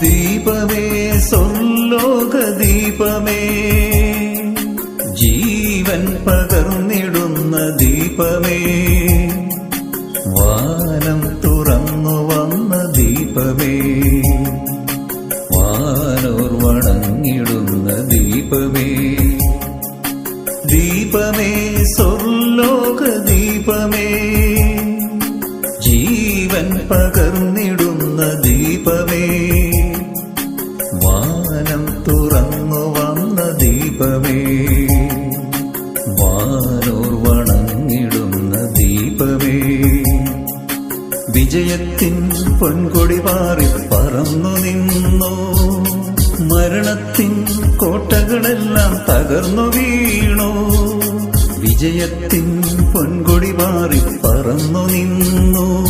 ദീപമേ സ്വർലോക ദീപമേ ജീവൻ പകർന്നിടുന്ന ദീപമേ. വാനം തുറന്നു വന്ന ദീപമേ. വാനോർ വണങ്ങിടുന്ന ദീപമേ. ദീപമേ സ്വർലോക ദീപമേ ജീവൻ പകർന്നിടുന്ന ദീപമേ. ദീപമേ. വാനോർ വണങ്ങിടുന്ന ദീപമേ. വിജയത്തിൻ പൊൻകൊടി പാറി പറന്നു നിന്നു. മരണത്തിൻ കോട്ടകളെല്ലാം തകർന്നു വീണു. വിജയത്തിൻ പൊൻകൊടി പാറി പറന്നു നിന്നു.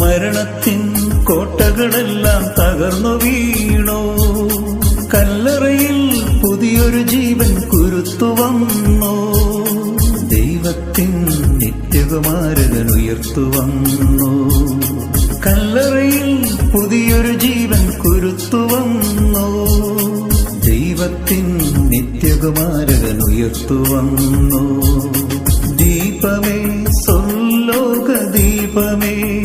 മരണത്തിൻ കോട്ടകളെല്ലാം തകർന്നു വീണു. കല്ലറയിൽ പുതിയൊരു ജീവൻ കുരുത്തു വന്നോ? ദൈവത്തിൻ നിത്യകുമാരകൻ ഉയർത്തു വന്നോ? കല്ലറയിൽ പുതിയൊരു ജീവൻ കുരുത്തു വന്നോ? ദൈവത്തിൻ നിത്യകുമാരകൻ ഉയർത്തു വന്നോ? ദീപമേ സ്വല്ലോക ദീപമേ.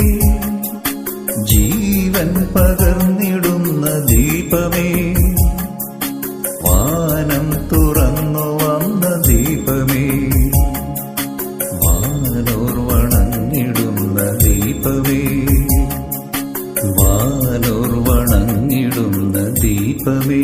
ജീവൻ പകർന്നിടുന്ന ദീപമേ. ദീപമേ. വാനോർവണങ്ങിടുന്ന ദീപമേ. വാനോർവണങ്ങിടുന്ന ദീപമേ.